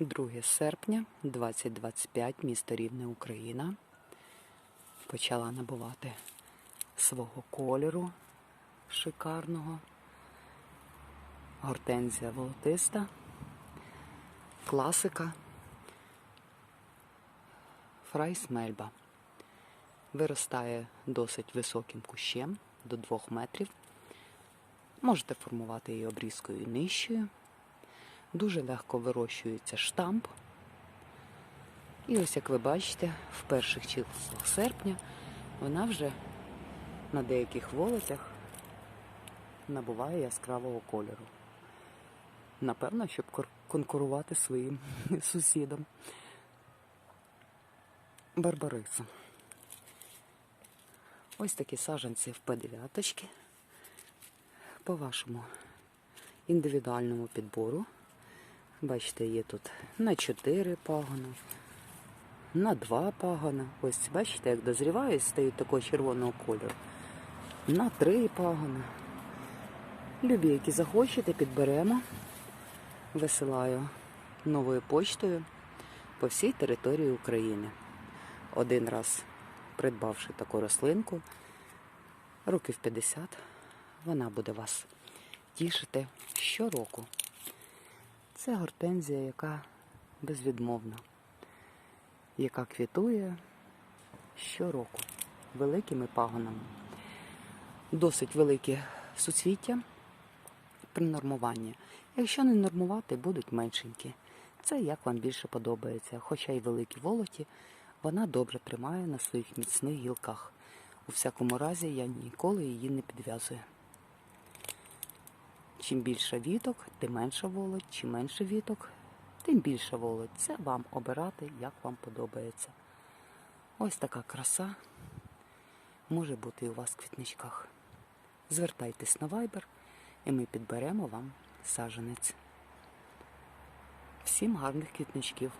2 серпня 2025, місто Рівне, Україна. Почала набувати свого кольору шикарного. Гортензія волотиста, класика, фрайс мельба. Виростає досить високим кущем до 2 метрів. Можете формувати її обрізкою нижчою. Дуже легко вирощується штамп. І ось, як ви бачите, в перших числах серпня вона вже на деяких волотях набуває яскравого кольору. Напевно, щоб конкурувати своїм сусідом. Барбарисом. Ось такі саджанці в П9 по вашому індивідуальному підбору. Бачите, є тут на 4 пагона, на 2 пагона. Ось бачите, як дозрівають, стають такого червоного кольору. На 3 пагона. Любі, які захочете, підберемо. Висилаю новою почтою по всій території України. Один раз придбавши таку рослинку, років 50, вона буде вас тішити щороку. Це гортензія, яка безвідмовна, яка квітує щороку великими пагонами. Досить великі суцвіття при нормуванні. Якщо не нормувати, будуть меншенькі. Це як вам більше подобається. Хоча й великі волоті, вона добре тримає на своїх міцних гілках. У всякому разі, я ніколи її не підв'язую. Чим більше віток, тим менше волоть, чим менше віток, тим більше волоть. Це вам обирати, як вам подобається. Ось така краса може бути у вас в квітничках. Звертайтесь на Viber і ми підберемо вам саженець. Всім гарних квітничків!